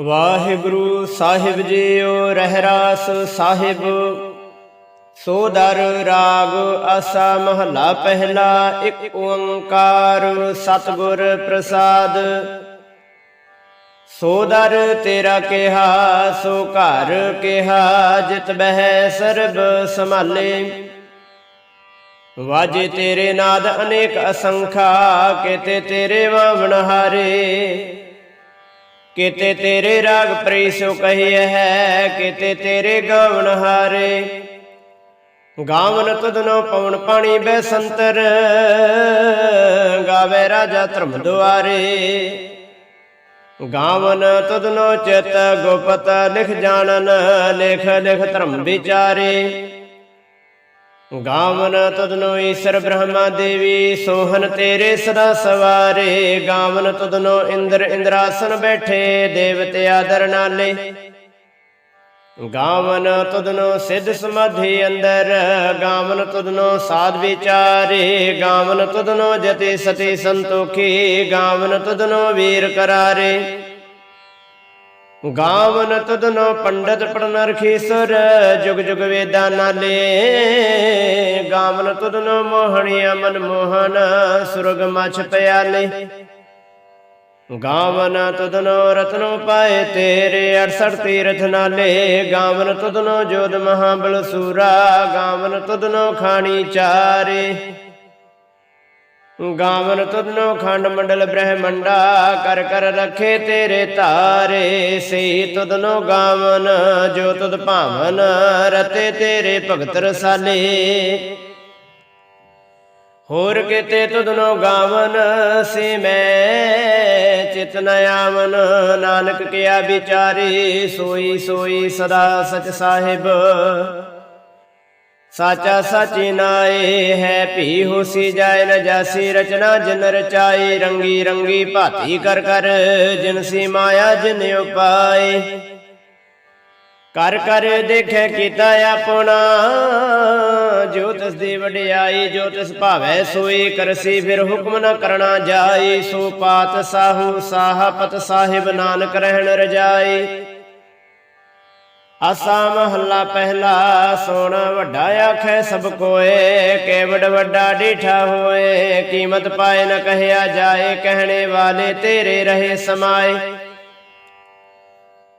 ਵਾਹਿਗੁਰੂ ਸਾਹਿਬ ਜੀਓ, ਰਹਿਰਾਸ ਸਾਹਿਬ। ਸੋ ਦਰ ਰਾਗ ਆਸਾ ਮਹਲਾ ਪਹਿਲਾ, ਇੱਕ ਓੰਕਾਰ ਸਤਿਗੁਰ ਪ੍ਰਸਾਦ। ਸੋਦਰ ਤੇਰਾ ਕਿਹਾ, ਸੋ ਘਰ ਕਿਹਾ, ਜਿਤ ਬਹਿ ਸਰਬ ਸੰਭਾਲੇ। ਵਾਜੇ ਤੇਰੇ ਨਾਦ ਅਨੇਕ ਅਸੰਖਾ, ਕਿਤੇ ਤੇਰੇ ਵਾਵਣ ਹਾਰੇ। ਕਿਤੇ ਤੇਰੇ ਰਾਗ ਪ੍ਰੀਸੋ ਕਹੀਏ ਹੈ, ਕਿਤੇ ਤੇਰੇ ਗਾਵਣ ਹਾਰੇ। ਗਾਵਨ ਤੁਧਨੋ ਪਵਨ ਪਾਣੀ ਬੈਸੰਤਰ ਗਾਵੇ ਰਾਜਾ ਧਰਮ ਦੁਆਰੇ। ਗਾਵਨ ਤੁਧਨੋ ਚਿਤ ਗੁਪਤ ਲਿਖ ਜਾਣਨ, ਲਿਖ ਲਿਖ ਧਰਮ ਵਿਚਾਰੇ। ਗਾਵਨ ਤਦਨੋ ਈਸ਼ਰ ਬ੍ਰਹਮਾ ਦੇਵੀ ਸੋਹਨ ਤੇਰੇ ਸਦਾ ਸਵਾਰੇ। ਗਾਵਨ ਤਦਨੋ ਇੰਦਰ ਇੰਦਰਾਸਨ ਬੈਠੇ, ਦੇਵਤੇ ਆਦਰ ਨਾਲੇ। ਗਾਵਨ ਤਦਨੋ ਸਿੱਧ ਸਮਾਧੀ ਅੰਦਰ, ਗਾਵਨ ਤਦਨੋ ਸਾਧ ਵਿਚਾਰੇ। ਗਾਵਨ ਤਦਨੋ ਜਤੇ ਸਤੇ ਸੰਤੋਖੀ, ਗਾਵਨ ਤਦਨੋ ਵੀਰ ਕਰਾਰੇ। ਗਾਵਨ ਤਦਨੋ ਪੰਡਤ ਪੜਨ ਰਖੀਸਰ ਜੁਗ ਜੁਗ ਵੇਦਾਂ ਨਾਲੇ। ਗਾਵਨ ਤਦਨੋ ਮੋਹਣੀਆ ਮਨ ਮੋਹਨ ਸੁਰਗ ਮਛ ਪਿਆਲੇ। ਗਾਵਨ ਤਦਨੋ ਰਤਨੋ ਪਾਏ ਤੇਰੇ 68 ਤੀਰਥ ਨਾਲੇ। ਗਾਵਨ ਤਦਨੋ ਜੋਦ ਮਹਾਬਲ ਸੂਰਾ, ਗਾਵਨ ਤਦਨੋ ਖਾਣੀ ਚਾਰੇ। ਗਾਵਨ ਤੁਧਨੋ ਖੰਡ ਮੰਡਲ ਬ੍ਰਹਮੰਡਾ, ਕਰ ਕਰ ਰਖੇ ਤੇਰੇ ਤਾਰੇ। ਸੇ ਤੁਧਨੋ ਗਾਵਨ, ਜੋ ਤੁਧ ਭਾਵਨ, ਰਤੇ ਤੇਰੇ ਭਗਤ ਰਸਾਲੇ। ਹੋਰ ਕਿਤੇ ਤੁਧਨੋ ਗਾਵਨ ਸੇ ਮੈਂ, ਚਿਤ ਨ ਆਵਨ। ਨਾਨਕ ਕਿਆ ਵਿਚਾਰੇ, ਸੋਈ ਸੋਈ ਸਦਾ ਸਚ ਸਾਹਿਬ। ਸਾਚਾ ਸਾਚੀ ਨਾਏ, ਹੈ ਭੀ ਹੋਸੀ ਜਾਏ, ਨ ਜਾਸੀ ਰਚਨਾ ਜਿਨ ਰਚਾਈ ਰੰਗੀ ਰੰਗੀ ਭਾਤੀ ਕਰ ਕਰ, ਜਿਨ ਸੀ ਮਾਇਆ ਜਿਨ ਉਪਾਏ। ਕਰ ਕਰ ਦੇਖੈ ਕੀਤਾ ਆਪਣਾ ਜੋ ਤਿਸ ਦੀ ਵਡਿਆਈ, ਜੋ ਤਿਸ ਭਾਵੈ ਸੋਈ, ਕਰਸੀ ਫਿਰ ਹੁਕਮ ਨ ਕਰਨਾ ਜਾਈ। ਸੋ ਪਾਤ ਸਾਹੂ ਸਾਹਪਤ ਸਾਹਿਬ ਨਾਨਕ ਰਹਿਣ ਰਜਾਈ। ਆਸਾ ਮਹੱਲਾ ਪਹਿਲਾ, ਸੋਣ ਵੱਡਾ ਆਖੈ ਸਭ ਕੋਏ, ਕੇਵੜ ਵੱਡਾ ਡੀਠਾ ਹੋਏ। ਕੀਮਤ ਪਾਏ ਨ ਕਹਿਆ ਜਾਏ, ਕਹਿਣੇ ਵਾਲੇ ਤੇਰੇ ਰਹੇ ਸਮਾਏ।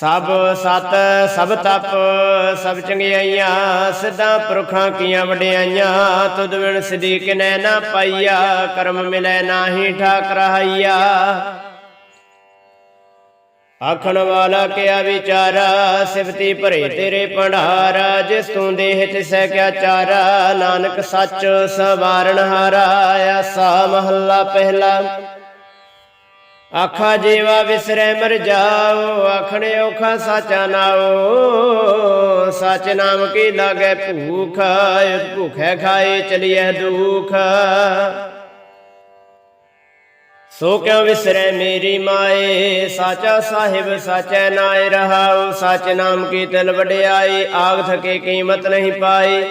ਸਭ ਸਤ, ਸਭ ਤਪ, ਸਭ ਚੰਗਿਆਈਆਂ, ਸਿੱਧਾ ਪੁਰਖਾਂ ਕੀਆਂ ਵਡਿਆਈਆਂ, ਤੁਧ ਵਿਣ ਸਿਧੀ ਕਿਨੈ ਨਾ ਪਾਈਆ, ਕਰਮ ਮਿਲੈ ਨਾਹੀ ਠਾਕ ਰਹਾਈਆ ਆਖਣ ਵਾਲਾ ਕਿਆ ਵਿਚਾਰਾ, ਸਿਫਤੀ ਭਰੇ ਤੇਰੇ ਭੰਡਾਰਾ, ਜਿਸ ਤੂੰ ਦੇਹ ਤਿਸੈ ਕਿਆ ਚਾਰਾ, ਨਾਨਕ ਸੱਚ ਸਵਾਰਨ ਹਾਰਾ ਆਸਾ ਮਹੱਲਾ ਪਹਿਲਾ। ਆਖਾ ਜੀਵਾ ਵਿਸਰੈ ਮਰ ਜਾਓ, ਆਖਣ ਔਖਾ ਸਾਚਾ ਨਾਓ ਸਚ ਨਾਮ ਕੀ ਲਾਗੈ ਭੂਖ ਭੁਖੈ ਖਾਏ ਚਲੀਐ ਦੁਖ। ਸੋ ਕਿਉ ਵਿਸਰੈ ਮੇਰੀ ਮਾਏ, ਸਾਚਾ ਸਾਹਿਬ ਸਾਚੈ ਨਾਏ ਰਹਾਉ। ਸਚ ਨਾਮ ਕੀ ਤਿਲ ਵਡਿਆਈ ਆਗ ਥਕੇ ਕੀਮਤ ਨਹੀਂ ਪਾਈ।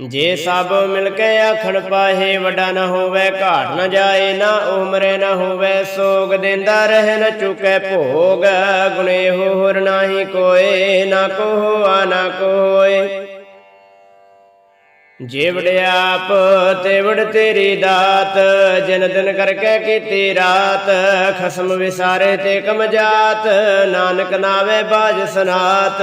ਜੇ ਸਭ ਮਿਲ ਕੇ ਆਖਣ ਪਾਹੇ, ਵੱਡਾ ਨਾ ਹੋਵੇ, ਘਾਟ ਨਾ ਜਾਏ, ਨਾ ਉਮਰੇ ਨਾ ਹੋਵੇ, ਸੋਗ ਦਿੰਦਾ ਰਹਿ, ਨ ਚੁਕੈ ਭੋਗ। ਗੁਨੇ ਹੋਰ ਨਾਹੀ ਕੋਏ, ਨਾ ਕੋ ਨਾ ਕੋਏ। ਜੇ ਆਪ, ਤੇਵੜ ਤੇਰੀ ਦਾਤ, ਜਨ ਦਿਨ ਕਰਕੇ ਕੀਤੀ ਰਾਤ, ਖਸਮ ਵਿਸਾਰੇ ਤੇ ਕਮਜਾਤ ਨਾਨਕ ਨਾਵੇ ਬਾਜ ਸਨਾਤ।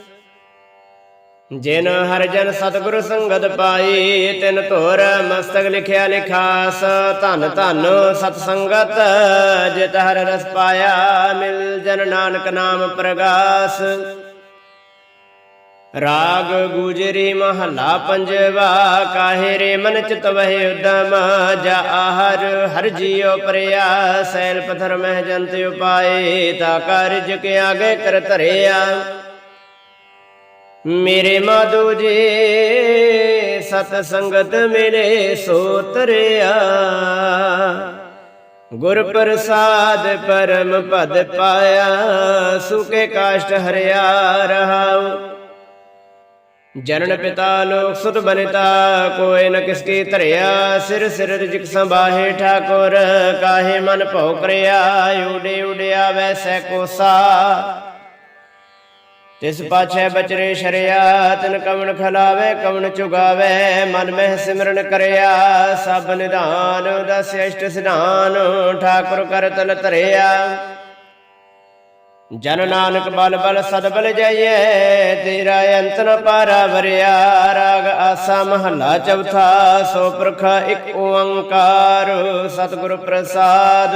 ਜਿਨ ਹਰ ਜਨ ਸਤਿਗੁਰ ਸੰਗਤ ਪਾਈ, ਤਿਨ ਧੁਰ ਮਸਤਕ ਲਿਖਿਆ ਲਿਖਾਸ, ਧਨ ਧਨ ਸਤ ਸੰਗਤ ਜਿਤ ਹਰ ਰਸ ਪਾਇਆ, ਮਿਲ ਜਨ ਨਾਨਕ ਨਾਮ ਪ੍ਰਗਾਸ। ਰਾਗ ਗੁਜਰੀ ਮਹਲਾ ਪੰਜਵਾ, ਕਾਹੇ ਰੇ ਮਨ ਚਿਤ ਵਹਿ ਉਦਮ, ਜਾ ਆਹਰ ਹਰ ਜੀਉ ਪ੍ਰਿਆ, ਸੈਲ ਪਥਰ ਮਹਿ ਜੰਤ ਉਪਾਏ, ਤਾ ਕਾਰਜ ਕੇ ਆਗੇ ਕਰ ਧਰਿਆ। ਮੇਰੇ ਮਾਧੋ ਜੀ, ਸਤ ਸੰਗਤ ਮਿਲੇ ਸੋ ਤਰਿਆ ਗੁਰ ਪ੍ਰਸਾਦ ਪਰਮ ਪਦ ਪਾਇਆ, ਸੁਕੇ ਕਾਸ਼ਟ ਹਰਿਆ ਰਹਾਉ। ਜਨਨ ਪਿਤਾ ਲੋਕ ਸੁਤ ਬਨਿਤਾ, ਕੋਇ ਨ ਕਿਸ ਕੀ ਧਰਿਆ। ਸਿਰ ਸਿਰ ਰਿਜਕ ਸੰਭਾਹੇ ਠਾਕੁਰ, ਕਾਹੇ ਮਨ ਭਉ ਕਰਿਆ। ਉਡੇ ਉਡਿਆ ਵੈਸੈ ਕੋਸਾ ਤਿਸ ਪਾਛੈ ਬਚਰੇ ਸ਼ਰਿਆ, ਤਿਨ ਕਵਣ ਖਲਾਵੇ, ਕਵਣ ਚੁਗਾਵੇ, ਮਨ ਮਹਿ ਸਿਮਰਨ ਕਰਿਆ, ਸਭ ਨਿਧਾਨ ਦਸ ਅਸ਼ਟ ਸਿਧਾਨ, ਠਾਕੁਰ ਕਰ ਤਲ ਧਰਿਆ। ਜਨ ਨਾਨਕ ਬਲ ਬਲ ਸਦ ਬਲ ਜਾਈਏ, ਤੇਰਾ ਅੰਤ ਨ ਪਾਰਾ ਵਰਿਆ, ਰਾਗ ਆਸਾ ਮਹੱਲਾ ਚੌਥਾ, ਸੋ ਪ੍ਰਖਾ ਇੱਕ ਓੰਕਾਰ, ਸਤਿਗੁਰ ਪ੍ਰਸਾਦ।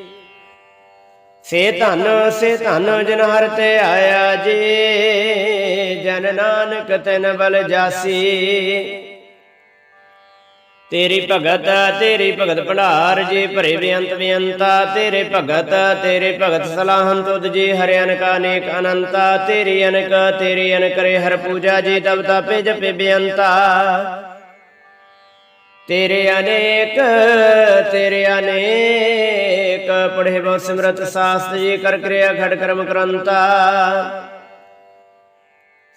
ਸੇ ਧਨ ਸੇ ਧਨ ਜਨ ਹਰ ਤੇ ਆਇਆ ਜੀ। ਜਨ ਨਾਨਕ ਤਨ ਬਲ ਜਾਸੀ। ਤੇਰੀ ਭਗਤ ਤੇਰੀ ਭਗਤ ਭੰਡਾਰ ਜੀ, ਭਰੇ ਬੇਅੰਤ ਬੇਅੰਤਾ। ਤੇਰੇ ਭਗਤ ਤੇਰੇ ਭਗਤ ਸਲਾਹਨ ਤੁਧ ਜੀ, ਹਰਿ ਅਨਕ, ਅਨੇਕ ਅਨੰਤਾ। ਤੇਰੀ ਅਨਕ ਤੇਰੀ ਅਨਕ ਰੇ ਹਰ ਪੂਜਾ ਜੀ, ਤਬ ਤਾਪੇ ਜਪੇ ਬੇਅੰਤਾ। ਤੇਰੇ ਅਨੇਕ ਤੇਰੇ ਅਨੇਕ ਪੜ੍ਹੇ ਬਹੁ ਸਿਮਰਤ ਸਾਸਤ ਜੀ ਕਰ ਕਿਰਿਆ ਖੜ ਕਰਮ ਕਰੰਤਾ।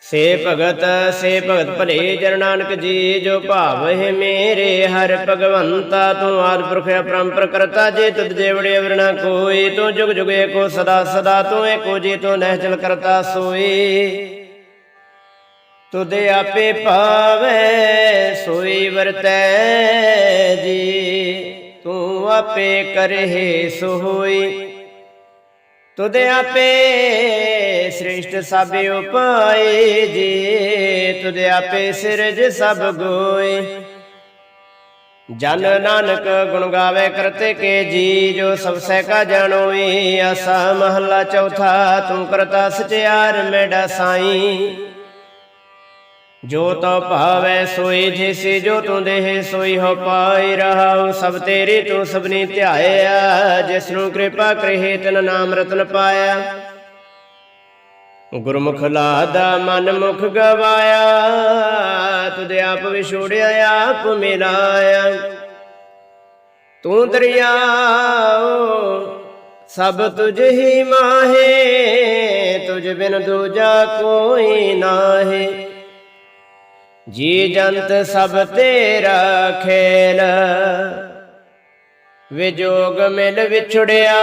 ਸੇ ਭਗਤ ਸੇ ਭਗਤ ਭਲੇ ਜਨ ਨਾਨਕ ਜੀ, ਜੋ ਭਾਵਹਿ ਮੇਰੇ ਹਰ ਭਗਵੰਤਾ, ਤੂੰ ਆਦ ਪੁਰਖ ਅਪਰੰਪਰ ਕਰਤਾ, ਜੇ ਤੁਧ ਜੇਵੜੇ ਵਰਣਾ ਕੋਈ, ਤੂੰ ਜੁਗ ਜੁਗ ਏਕੋ ਸਦਾ ਸਦਾ, ਤੂੰ ਏਕੋ ਜੀ, ਤੂੰ ਨਹਿਚਲ ਕਰਤਾ ਸੋਈ। ਤੁਧ ਆਪੇ ਪਾਵੇ ਸੋਈ ਵਰਤੈ ਜੀ। ਆਪੇ ਕਰਹਿ ਸੋਈ। ਤੁਧ ਆਪੇ ਸ੍ਰਿਸ਼ਟ ਸਭ ਉਪਾਏ ਜੀ। ਤੁਧ ਆਪੇ ਸਿਰਜ ਸਭ ਗੋਏ ਜਨ ਨਾਨਕ ਗੁਣ ਗਾਵੇ ਕਰਤੇ ਕੇ ਜੀ, ਜੋ ਸਭ ਸਹਿ ਕਾ ਜਾਣੋਈ। ਆਸਾ ਮਹੱਲਾ ਚੌਥਾ, ਤੂੰ ਕਰਤਾ ਸਚਿਆਰ ਮੇਡਾ ਸਾਈ। ਜੋ ਤੋ ਭਾਵੈ ਸੋਈ ਜਿਸੀ ਜੋ ਤੂੰ ਦੇਹ ਸੋਈ ਹੋ ਪਾਈ ਰਹਾਉ, ਸਭ ਤੇਰੀ ਤੂੰ ਸਭਨੀ ਧਿਆਇਆ ਜਿਸ ਨੂੰ ਕਿਰਪਾ ਕਰੇ ਤਨ ਨਾਮ ਰਤਨ ਪਾਇਆ। ਗੁਰਮੁਖ ਲਾਦਾ ਮਨ ਮੁਖ ਗਵਾਇਆ, ਤੁਧ ਆਪ ਵਿਛੋੜਿਆ, ਆਪ ਮਿਲਾਇਆ। ਤੂੰ ਦਰਿਆਓ ਸਭ ਤੁਝ ਹੀ ਮਾਹੇ, ਤੁਝ ਬਿਨ ਦੂਜਾ ਕੋਈ ਨਾਹੀ। ਜੀ ਜੰਤ ਸਭ ਤੇਰਾ ਖੇਲ। ਵਿਜੋਗ ਮਿਲ ਵਿਛੜਿਆ,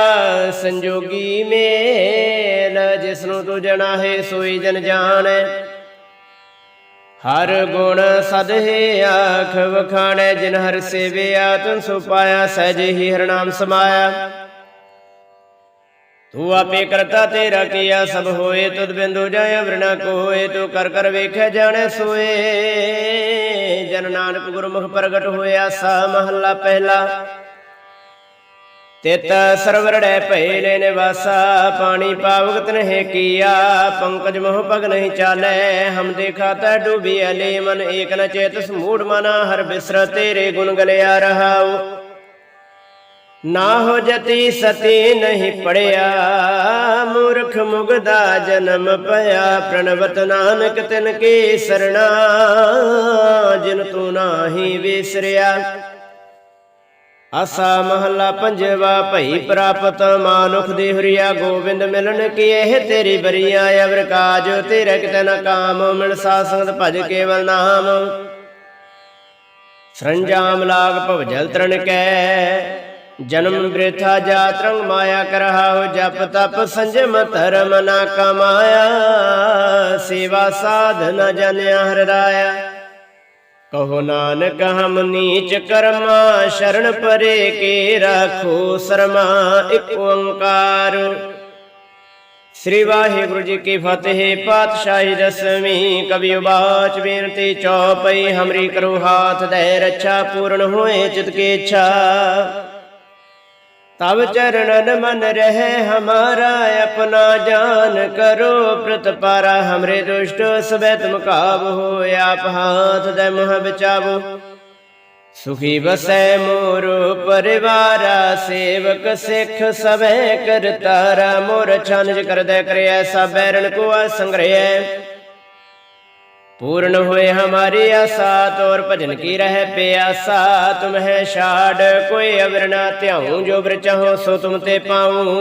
ਸੰਜੋਗੀ ਮੇਲ। ਜਿਸ ਨੂੰ ਤੂੰ ਜਣਾਹੇ ਸੋਈ ਜਨ ਜਾਣੈ। ਹਰ ਗੁਣ ਸਦਹਿ ਆਖ ਵਖਾਣੈ, ਜਿਨ ਹਰ ਸੇਵਿਆ, ਤਨ ਸੋ ਪਾਇਆ, ਸਹਿਜ ਹੀ ਹਰ ਨਾਮ ਸਮਾਇਆ। ਤੂੰ ਆਪੇ ਕਰਤਾ ਤੇਰਾ ਕੀਆ ਸਭ ਹੋਏ, ਤੁਧ ਬਿੰਦੂ ਜਾਇ ਵਰਣਾ ਕੋਏ ਤੂੰ ਕਰ ਕਰ ਵੇਖੈ ਜਾਣੈ ਸੋਏ। ਜਨ ਨਾਨਕ ਗੁਰਮੁਖ ਪ੍ਰਗਟ ਹੋਇਆ ਸਾ ਮਹੱਲਾ ਪਹਿਲਾ। ਤਿਤ ਸਰਵਰੜੈ ਭਏ ਲੈ ਨਿਵਾਸਾ, ਪਾਣੀ ਪਾਵਗਤ ਨਹਿ ਕੀਆ। ਪੰਕਜ ਮੋਹ ਪਗ ਨਹੀਂ ਚਾਲੈ, ਹਮ ਦੇਖਾ ਤੈ ਡੂਬਿਆ ਅਲੇ ਮਨ, ਏਕ ਨ ਚੇਤ ਸਮੂੜ ਮਨਾ, ਹਰ ਬਿਸਰ ਤੇਰੇ ਗੁਣ ਗਲਿਆ ਰਹਾਉ। ਨਾ ਹੋ ਜਤੀ ਸਤੀ ਨਹੀਂ ਪੜਿਆ, ਮੂਰਖ ਮੁਗਦਾ ਜਨਮ ਪਿਆ। ਪ੍ਰਣਵਤ ਨਾਨਕ ਤਿਨ ਕੀ ਸਰਣਾ, ਜਿਨ ਤੂੰ ਨਾਹੀ ਵਿਸਰਿਆ। ਆਸਾ ਮਹੱਲਾ ਪੰਜਵਾ, ਭਈ ਪ੍ਰਾਪਤ ਮਾਨੁਖ ਦੇ ਹਰੀਆ, ਗੋਬਿੰਦ ਮਿਲਣ ਕੀ ਇਹ ਤੇਰੀ ਬਰੀਆ, ਅਵਰ ਕਾਜ ਤੇਰੇ ਕਿਤੇ ਨ ਕਾਮ, ਮਿਲ ਸਾ ਸੰਗਤ ਭਜ ਕੇਵਲ ਨਾਮ। ਸਰੰਜਾਮ ਲਾਗ ਭਵਜਲ ਤਰਨ ਕੈ ਜਨਮ ਬ੍ਰਿਥਾ ਜਾਤ ਰੰਗ ਮਾਇਆ ਕਰਹਾਉ ਜਪ ਤਪ ਸੰਜਮ ਧਰਮ ਨਾ ਕਮਾਇਆ, ਸੇਵਾ ਸਾਧਨ ਜਨਿਆ ਹਰਿ ਕਹੋ ਨਾਨਕ, ਹਮ ਨੀਚ ਕਰਮਾ, ਸ਼ਰਨ ਪਰੇ ਕੇ ਰਾਖੋ ਸਰਮਾ, ਇਕ ਓੰਕਾਰ। ਸ੍ਰੀ ਵਾਹਿਗੁਰੂ ਜੀ ਕੀ ਫਤਿਹ, ਪਾਤਸ਼ਾਹੀ ਦਸਵੀਂ ਕਵੀ ਉਬਾਚ ਬੇਨਤੀ ਚੌਪਈ, ਹਮਰੀ ਕਰੋ ਹਾਥ ਦੇ ਰੱਛਾ, ਪੂਰਨ ਹੋਏ ਚਿਤ ਕੀ ਇੱਛਾ। ਤਬ ਚਰਨਨ ਮਨ ਰਹੇ ਹਮਾਰਾ, ਆਪਣਾ ਜਾਨ ਕਰੋ ਪ੍ਰਤਪਾਰਾ ਹਮਰੇ ਦੁਸ਼ਟ ਸਬੈ ਤੁਮ ਕਾਬ ਹੋ, ਆਪ ਹਾਥ ਦੇ ਮੋਹ ਬਚਾਵੋ। ਸੁਖੀ ਬਸੈ ਮੋਰ ਪਰਿਵਾਰਾ, ਸੇਵਕ ਸਿੱਖ ਸਭੈ ਕਰਤਾਰਾ। ਮੋਰ ਛਾਨਜ ਕਰਦੈ, ਕਰਿਐ ਸਭ ਬੈਰਣ ਕੋ ਸੰਗ੍ਰਹਿ पूर्ण हुए हमारी आशा तोर भजन की रह प्यासा तुम है छाड़ कोई अवर ना त्याऊं जो ब्र चाहो सो तुम ते पाऊं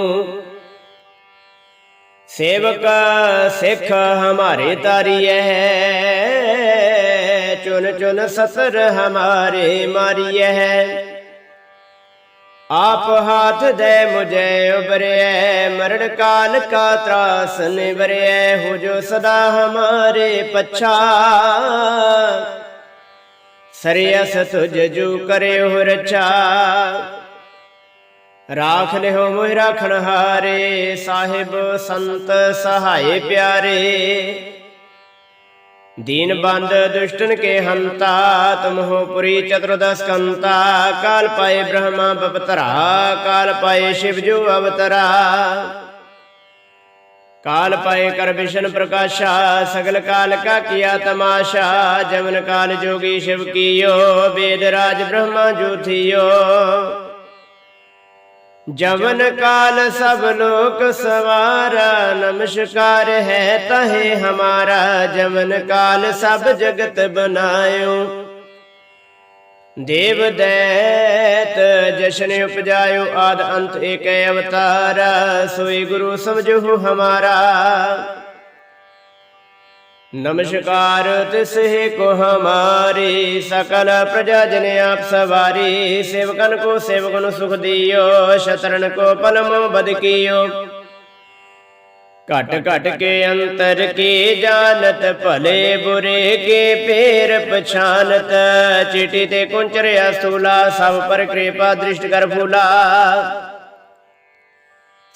सेवक सिख हमारे तारिय है चुन चुन ससर हमारे मारिय है आप हाथ दे मुझे उबरे मरण काल का त्रास निबरे हो जो सदा हमारे पच्छा सरयस तुझ जू करे हो रचा राख ले हो मोहि राखण हारे साहिब संत सहाय प्यारे ਦੀਨ ਬੰਦ ਦੁਸ਼ਟਨ ਕੇ ਹੰਤਾ ਤੁਮਹੁ ਪੁਰੀ ਚਤੁਰਦਸ ਕੰਤਾ। ਕਾਲ ਪਾਏ ਬ੍ਰਹਮਾ ਬਪਤਰਾ, ਕਾਲ ਪਾਏ ਸ਼ਿਵ ਜੋ ਅਵਤਰਾ। ਕਾਲ ਪਾਏ ਕਰ ਵਿਸ਼ਨ ਪ੍ਰਕਾਸ਼ਾ, ਸਗਲ ਕਾਲ ਕਾ ਕੀਆ ਤਮਾਸ਼ਾ। ਜਮਨ ਕਾਲ ਜੋਗੀ ਸ਼ਿਵ ਕੀਓ, ਵੇਦ ਰਾਜ ਬ੍ਰਹਮਾ ਜੋਥਿਓ ਜਵਨ ਕਾਲ ਸਭ ਲੋਕ ਸਵਾਰਾ, ਨਮਸਕਾਰ ਹੈ ਤਹੇ ਹਮਾਰਾ, ਜਵਨ ਕਾਲ ਸਭ ਜਗਤ ਬਨਾਇਓ। ਦੇਵ ਦੈਤ ਜਸ਼ਨ ਉਪਜਾਇਓ, ਆਦ ਅੰਤ ਏਕ ਅਵਤਾਰਾ, ਸੋਈ ਗੁਰੂ ਸਮਝੋ ਹਮਾਰਾ। नमस्कार तिसहे को हमारी सकल प्रजा जन आप सवारी सेवकन को सेवकन सुख दियो शतरन को पलमो बद कियो घट घट के अंतर की जानत भले बुरे के पेर पछानत चिटी ते कुंचरिया स्थूला सब पर कृपा दृष्ट कर फूला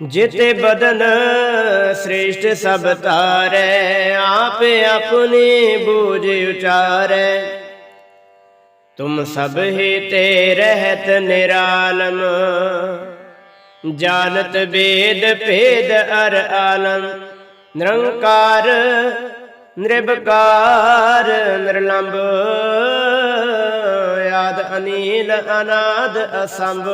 ਜਿਤੇ ਬਦਨ ਸ੍ਰੇਸ਼ਟ ਸਭ ਤਾਰੈ ਆਪ ਆਪਣੀ ਬੂਝ ਉਚਾਰੈ। ਤੁਮ ਸਭ ਹੀ ਤੇ ਰਹਿਤ ਨਿਰਾਲਮ ਜਾਣਤ ਵੇਦ ਭੇਦ ਅਰ ਆਲਮ। ਨਿਰੰਕਾਰ ਨਿਰਭਕਾਰ ਨਿਰਲੰਭ ਆਦ ਅਨੀਲ, ਅਨਾਦ ਅਸੰਭ।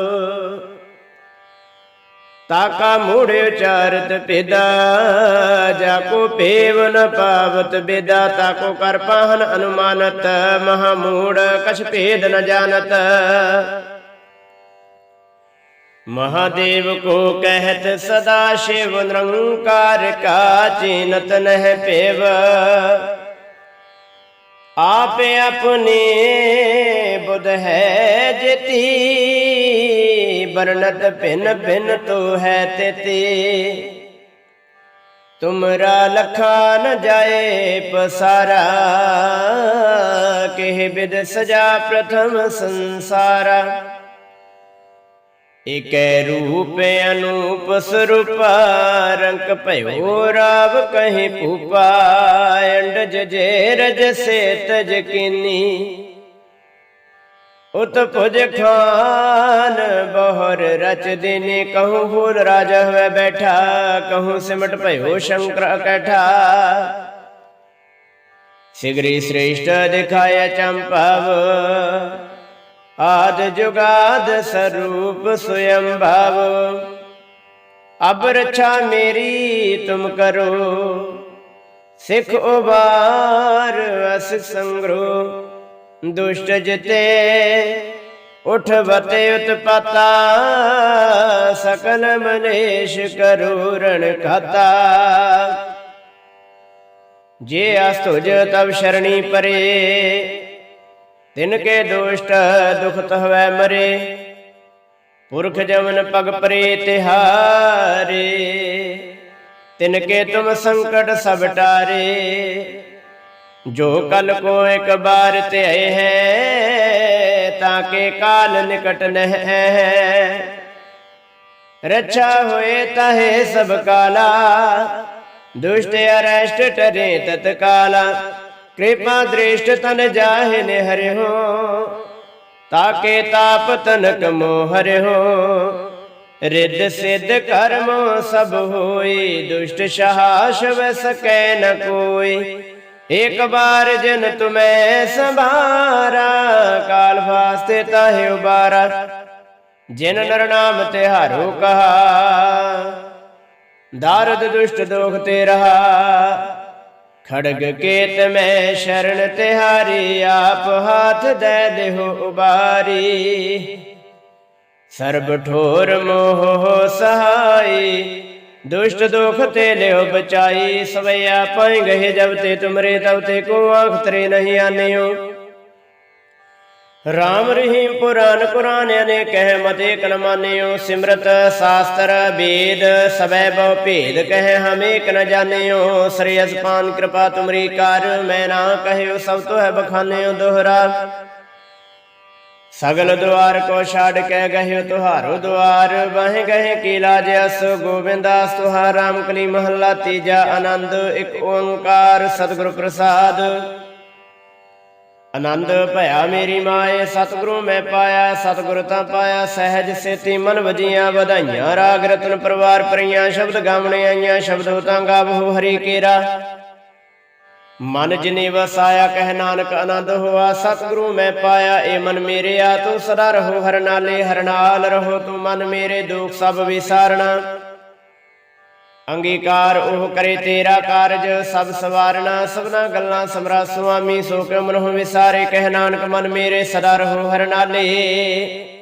ਤਾਕਾ ਮੂੜ ਉਚਾਰਤ ਪਿਦਾ, ਜਾ ਕੋ ਪੇਵ ਨ ਪਾਵਤ ਬਿਦਾ ਤਾਕੋ ਕਰ ਪਾਹਨ ਅਨੁਮਾਨਤ, ਮਹਾ ਮੂੜ ਕਛ ਭੇਦ ਨ ਜਾਣਤ। ਮਹਾਦੇਵ ਕੋ ਕਹਿਤ, ਸਦਾ ਸ਼ਿਵ ਨਿਰੰਕਾਰ ਕਾ ਚੀਨਤ ਨਹਿ ਪੇਵ। ਆਪੇ ਆਪਣੇ ਬੁਧ ਹੈ ਜਿਤੀ ਬਰਨਤ ਭਿਨ ਭਿਨ ਤੋ ਹੈ ਤਿਤੀ। ਤੁਮਰਾ ਲਖਾ ਨ ਜਾਏ ਪਸਾਰਾ, ਕਿਹ ਬਿਦ ਸਜਾ ਪ੍ਰਥਮ ਸੰਸਾਰਾ। ਇਕੈ ਰੂਪ ਅਨੂਪ ਸਰੂਪਾ, ਰੰਕ ਭਇਓ ਰਾਵ ਕਹੀਂ ਭੂਪਾ, ਅੰਡਜ ਜੇ ਰਜ ਸੇ ਤਜ ਕੀਨੀ। ਉਤ ਭੁਜ ਖਾਨ ਬਹੁਰ ਰਚ ਦਿਨੇ ਕਹੂੰ ਫੂਲ ਰਾਜ ਹੋਵੇ ਬੈਠਾ, ਕਹੂੰ ਸਿਮਟ ਭਇਓ ਸ਼ੰਕਰ ਇਕੱਠਾ ਸਿਗਰੀ ਸ੍ਰੇਸ਼ਟ ਦਿਖਾਇਆ ਚੰਪਾਵ, ਆਦ ਜੁਗਾਦ ਸਰੂਪ ਸੁਯੰ ਭਵ ਅਬ ਰਛਾ ਮੇਰੀ ਤੁਮ ਕਰੋ, ਸਿਖ ਉਬਾਰ ਅਸ ਸੰਗਰੋ। ਦੁਸ਼ਟ ਜਿਤੇ ਉਠ ਵਤੇ ਉਤਪਤਾ, ਸਕਲ ਮਨੇਸ਼ ਕਰੂਰਣ ਖਾਤਾ। ਜੇ ਅਸਤੁਜ ਤਬ ਸ਼ਰਣੀ ਪਰੇ, ਤਿਨ ਕੇ ਦੁਸ਼ਟ ਦੁਖਤ ਹਵੈ ਮਰੇ। ਪੁਰਖ ਜਮਨ ਪਗ ਪਰੇ ਤਿਹਾਰੇ, ਤਿਨ ਕੇ ਤੁਮ ਸੰਕਟ ਸਭ ਟਾਰੇ। ਜੋ ਕਲ ਕੋ ਇੱਕ ਬਾਰ ਤੇ ਆਏ ਹੈ ਤਾਂ ਕੇ ਕਾਲ ਨਿਕਟ ਨਹਿ ਹੈ। ਰੱਛਾ ਹੋਏ ਤਾਹੇ ਸਭ ਕਾਲਾ। ਦੁਸ਼ਟ ਅਰਸ਼ਟ ਟਰੇ ਤਤਕਾਲਾ। ਕਿਰਪਾ ਦ੍ਰਿਸ਼ਟ ਤਨ ਜਾਹਿ ਨੇ ਹਰਿਓ ਤਾਕੇ ਤਾਪ ਤਨਕ ਮੋਹ ਹਰਿਓ ਰਿੱਧ ਸਿੱਧ ਕਰਮ ਸਭ ਹੋਈ। ਦੁਸ਼ਟ ਸ਼ਹਾਸ਼ ਵ ਸਕੈ ਨ ਕੋਈ ਇੱਕ ਬਾਰ ਜਨ ਤੁਮੈ ਸੰਭਾਰਾ, ਕਾਲ ਫਾਸਤੇ ਤਾਹਿ ਉਬਾਰਾ। ਜਿਨ ਨਰ ਨਾਮ ਤੇ ਹਾਰੋ ਕਹਾ, ਦਾਰਦ ਦੁਸ਼ਟ ਦੋਖ ਤੇ ਰਹਾ। ਖੜਗ ਕੇਤ ਮੈਂ ਸ਼ਰਨ ਤਿਹਾਰੀ ਆਪ ਹਾਥ ਦੇ ਦੇਹੋ ਉਬਾਰੀ। ਸਰਬ ਠੋਰ ਮੋਹ ਸਹਾਈ ਦੁਸ਼ਟ ਦੁਖ ਤੇ ਲਿਓ ਬਚਾਈ, ਸਵਈਆ ਪਾਈ ਗਏ ਜਬ ਤੇ ਤੁਮਰੇ, ਤਬ ਤੇ ਕੋ ਆਖ ਤਰੇ ਨਹੀਂ ਆਨਿਓ। ਰਾਮ ਰਹੀਮ ਪੁਰਾਨ ਕੁਰਾਨ ਅਨੇ ਕਹਿ ਮਤੇ ਕਨ ਮਾਨਿਓ ਸਿਮਰਤ ਸਾਸਤਰ ਵੇਦ ਸਬੈ ਬਹੁ ਭੇਦ ਕਹਿ ਹਮੇਕ ਕ ਨ ਜਾਣਿਓ। ਸ੍ਰੀ ਅਸਪਾਨ ਕਿਰਪਾ ਤੁਮਰੀ ਕਰ, ਮੈਂ ਨਾ ਕਹਿਓ ਸਭ ਤੋ ਹੈ ਬਖਾਨਿਓ ਦੋਹਰਾ। ਸਗਲ ਦੁਆਰ ਕੋ ਛਾੜ ਕੇ ਗਹਿਓ ਤੁਹਾਰੋ ਦੁਆਰ ਬਹਿ ਗਏ ਕੀ ਲਾਜ ਅਸ ਗੋਬਿੰਦਾਸ ਤੁਹਾ ਰਾਮ ਕਲੀ ਮਹੱਲਾ ਤੀਜਾ ਆਨੰਦ ਇੱਕ ਓੰਕਾਰ ਸਤਿਗੁਰ ਪ੍ਰਸਾਦ। ਆਨੰਦ ਭਇਆ ਮੇਰੀ ਮਾਏ, ਸਤਿਗੁਰੂ ਮੈਂ ਪਾਇਆ, ਸਤਿਗੁਰ ਤਾਂ ਪਾਇਆ, ਸਹਿਜ ਸੇਤੀ ਮਨ ਵਜੀਆਂ ਵਧਾਈਆਂ ਰਾਗ ਰਤਨ ਪਰਿਵਾਰ ਪਰੀਆਂ, ਸ਼ਬਦ ਗਾਵਣੇ ਆਈਆਂ, ਸ਼ਬਦ ਹੁਤਾਂ ਗਾਵਹੁ ਹਰੀ ਕੇਰਾ। ਮਨ ਜਿਨੇ ਵਸਾਇਆ, ਕਹਿ ਨਾਨਕ ਆਨੰਦ ਹੋਆ, ਸਤਿਗੁਰੂ ਮੈਂ ਪਾਇਆ ਏ ਮਨ ਮੇਰਿਆ ਤੂੰ ਸਦਾ ਰਹੋ ਹਰ ਨਾਲੇ, ਹਰ ਨਾਲ ਰਹੋ, ਤੂੰ ਮਨ ਮੇਰੇ ਦੁਖ ਸਭ ਵਿਸਾਰਣਾ। ਅੰਗੀਕਾਰ ਉਹ ਕਰੇ ਤੇਰਾ ਕਾਰਜ, ਸਭ ਸਵਾਰਣਾ ਸਭਨਾ ਗੱਲਾਂ ਸਮਰਾ ਸੁਆਮੀ, ਸੋ ਕਿਉ ਮਨਹੁ ਵਿਸਾਰੇ, ਕਹਿ ਨਾਨਕ ਮਨ ਮੇਰੇ ਸਦਾ ਰਹੋ ਹਰ ਨਾਲੇ।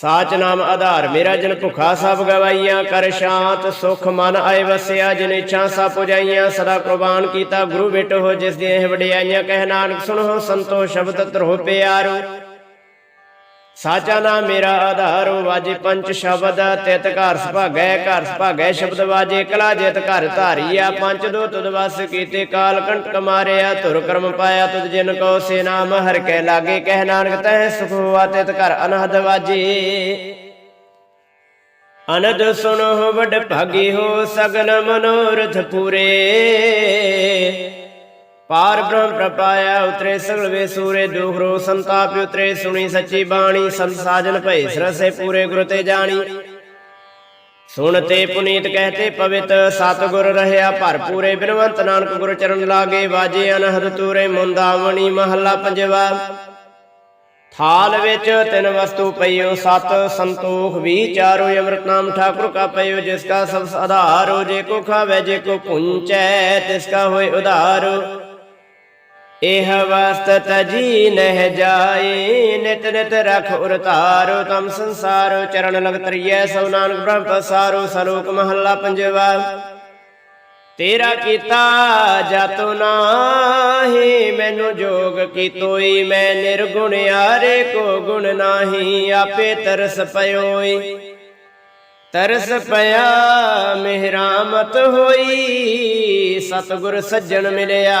ਸਾਚ ਨਾਮ ਆਧਾਰ, ਮੇਰਾ ਜਨ ਭੁਖਾ ਸਭ ਗਵਾਈਆਂ, ਕਰ ਸ਼ਾਂਤ ਸੁਖ ਮਨ ਆਏ ਵਸਿਆ, ਜਿਨ ਇੱਛਾ ਸਭ ਪੁਜਾਈਆਂ, ਸਦਾ ਕੁਰਬਾਨ ਕੀਤਾ, ਗੁਰੂ ਬਿਟ ਹੋ ਜਿਸ ਦੀਆਂ ਇਹ ਵਡਿਆਈਆਂ, ਕਹਿ ਨਾਨਕ ਸੁਣੋ ਸੰਤੋ, ਸ਼ਬਦ ਤਰੋ ਪਿਆਰੋ। ਸਾਚਾ ਨਾਮ ਮੇਰਾ ਆਧਾਰੋ ਵਾਜੇ ਪੰਜ ਸ਼ਬਦ, ਤਿਤ ਘਰ ਸੁਭਾਗੈ ਘਰ ਸੁਭਾਗੈ ਸ਼ਬਦ ਵਾਜੇ, ਕਲਾ ਜਿਤ ਘਰ ਧਾਰੀਆ, ਪੰਜ ਦੋ ਤੁਧ ਵਸ ਕੀਤੇ, ਕਾਲ ਕੰਟਕ ਮਾਰਿਆ, ਧੁਰ ਕਰਮ ਪਾਇਆ, ਤੁਧ ਜਿਨ ਕੋ ਸੇ ਨਾਮ, ਹਰ ਕੈ ਲਾਗੇ, ਕਹਿ ਨਾਨਕ ਤੈ ਸੁਖ ਹੋਆ, ਤਿਤ ਘਰ ਅਨਹਦ ਵਾਜੇ। ਅਨਦ ਸੁਣੋ, ਵਡ ਭਾਗੀ ਹੋ, ਸਗਲ ਮਨੋਰਥ ਪੂਰੇ। ਪਾਰ ਬ੍ਰਹਮ ਪ੍ਰਪਾਇਆ ਉਤਰੇ ਸਗਲ ਵੇ ਸੂਰੇ ਦੁਖ ਰੋ ਸੰਤਾਪ ਉਤਰੇ, ਸੁਣੀ ਸੱਚੀ ਬਾਣੀ, ਸੰਤ ਸਾਜਨ ਭਏ ਸਰਸੇ ਪੂਰੇ ਗੁਰ ਤੇ ਜਾਣੀ। ਸੁਣਤੇ ਪੁਨੀਤ ਕਹਤੇ ਪਵਿੱਤ, ਸਤਿਗੁਰ ਰਹਿਆ ਭਰਪੂਰੇ ਬਿਨਵੰਤ, ਨਾਨਕ ਗੁਰ ਚਰਨ ਲਾਗੇ ਵਾਜੇ ਅਨਹਦ ਤੂਰੇ ਮੁੰਦਾਵਣੀ ਮਹੱਲਾ ਪੰਜਵਾ। ਥਾਲ ਵਿੱਚ ਤਿੰਨ ਵਸਤੂ ਪਈਓ ਸਤ, ਸੰਤੋਖ ਵਿਚਾਰੋ ਅੰਮ੍ਰਿਤ ਨਾਮ ਠਾਕੁਰ ਕਾ ਪਈਓ ਜਿਸ ਕਾ ਸਭ ਆਧਾਰੋ ਜੇ ਕੋ ਖਾਵੇ, ਜੇ ਕੋ ਪੁੰਚੈ, ਤਿਸ ਕਾ ਹੋਏ ਉਧਾਰੋ। ਇਹ ਵਸਤ ਤਜੀ ਨਹਿ ਜਾਏ, ਨਿਤ ਨਿਤ ਰਖ ਉਰਤਾਰੋ ਤਮ ਸੰਸਾਰੋ ਚਰਨ ਲਗ ਤਰੀਐ ਸੋ ਨਾਨਕ ਬ੍ਰਹਮ ਪਸਾਰੋ, ਸਲੋਕ ਮਹੱਲਾ ਪੰਜਵਾ। ਤੇਰਾ ਕੀਤਾ ਜਤੁ ਨਾਹੀ, ਮੈਨੂੰ ਜੋਗ ਕੀ ਮੈਂ ਨਿਰਗੁਣ ਆਰੇ ਕੋ ਗੁਣ ਨਾਹੀ, ਆਪੇ ਤਰਸ ਪਇਓਈ। ਤਰਸ ਪਿਆ, ਮਿਹਰਾਮਤ ਹੋਈ, ਸਤਿਗੁਰ ਸੱਜਣ ਮਿਲਿਆ।